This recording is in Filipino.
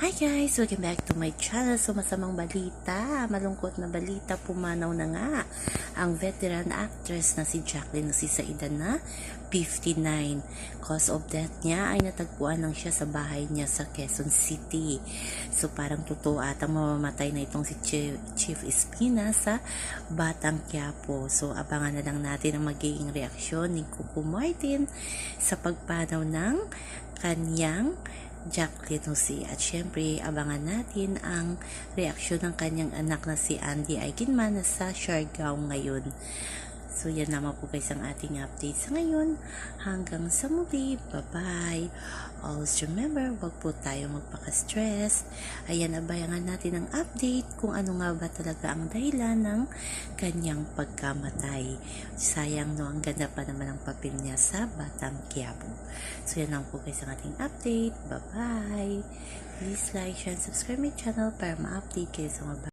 Hi guys! Welcome back to my channel. So masamang balita, malungkot na balita, pumanaw na nga ang veteran actress na si Jacqueline si sa na 59. Cause of death niya ay natagpuan lang siya sa bahay niya sa Quezon City. So parang totoo atang mamamatay na itong si Chief, Chief Espina sa Batang Quiapo. So abangan na lang natin ang magiging reaksyon ni Kuku Martin sa pagpanaw ng kanyang Jacqueline Jose. At syempre, abangan natin ang reaksyon ng kanyang anak na si Andy Aikinman na sa Siargao ngayon. So, yan naman po guys ang ating update sa ngayon. Hanggang sa muli. Bye-bye. Always remember, wag po tayo magpaka-stress. Ayan, abayangan natin ang update kung ano nga ba talaga ang dahilan ng kanyang pagkamatay. Sayang no, ang ganda pa naman ang papel niya sa Batang Quiapo. So, yan lang po guys ang ating update. Bye-bye. Please like, share, and subscribe my channel para ma-update kayo sa mga